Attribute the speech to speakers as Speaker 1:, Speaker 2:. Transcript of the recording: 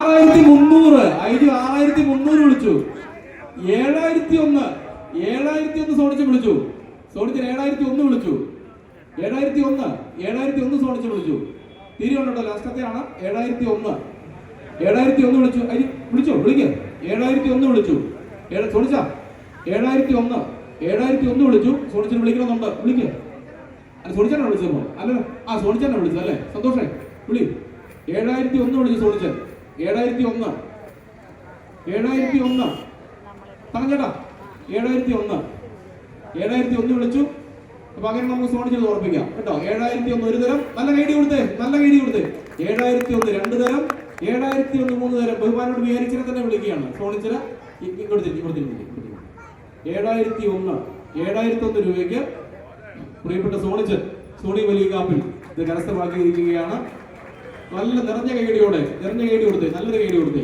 Speaker 1: ആറായിരത്തി മുന്നൂറ് ഐജു ആറായിരത്തി മുന്നൂറ് വിളിച്ചു. ഏഴായിരത്തി ഒന്ന് ഏഴായിരത്തി ഒന്ന് സോണിച്ച് വിളിച്ചു. സോണിച്ചൻ ഏഴായിരത്തി ഒന്ന് വിളിച്ചു. ഏഴായിരത്തി ഒന്ന് ഏഴായിരത്തി ഒന്ന് സോണിച്ച് വിളിച്ചു. തിരിയുണ്ടോ ലാസ്റ്റത്തെയാണ് ഏഴായിരത്തി ഒന്ന് ഏഴായിരത്തി ഒന്ന് വിളിച്ചു. അരി വിളിച്ചോ? വിളിക്ക. ഏഴായിരത്തി ഒന്ന് വിളിച്ചു. ഏഴ സോണിച്ച? ഏഴായിരത്തി ഒന്ന് ഏഴായിരത്തി ഒന്ന് വിളിച്ചു. സോണിച്ചൻ വിളിക്കണമെന്നുണ്ട്. വിളിക്ക. അല്ല വിളിച്ചത് അല്ലല്ലോ. ആ സോണിച്ചാണ് വിളിച്ചത് അല്ലേ? സന്തോഷേ വിളി. ഏഴായിരത്തി ഒന്ന് വിളിച്ചു സോണിച്ചൻ ഏഴായിരത്തി ഒന്ന് ഏഴായിരത്തി ഒന്ന് പറഞ്ഞേട്ടാ. ഏഴായിരത്തി ഒന്ന് ഏഴായിരത്തി ഒന്ന് വിളിച്ചു. അപ്പൊ അങ്ങനെ നമുക്ക് സോൺ ചെയ്ത് ഓർപ്പിക്കാം കേട്ടോ? ഏഴായിരത്തി ഒന്ന് ഒരു തരം. നല്ല കൈഡി കൊടുത്തേ. നല്ല കൈഡി കൊടുത്തേ. ഏഴായിരത്തി ഒന്ന് രണ്ട് തരം. ഏഴായിരത്തി ഒന്ന് മൂന്ന് തരം. ബഹുമാനോട് വിചാരിച്ചിനെ തന്നെ വിളിക്കുകയാണ്. സോണിച്ചിന് തിരിഞ്ഞ് ഇങ്ങോട്ട് ഏഴായിരത്തി ഒന്ന് ഏഴായിരത്തി ഒന്ന് രൂപയ്ക്ക് പ്രിയപ്പെട്ട സോണിച്ചൻ സോണി വലിയ കാപ്പിൽ ഇത് കരസ്ഥമാക്കിയിരിക്കുകയാണ്. നല്ല നിറഞ്ഞ കൈയടിയോടെ നിറഞ്ഞ കൈയടി കൊടുത്തേ നല്ലൊരു കൈയടി കൊടുത്തേ.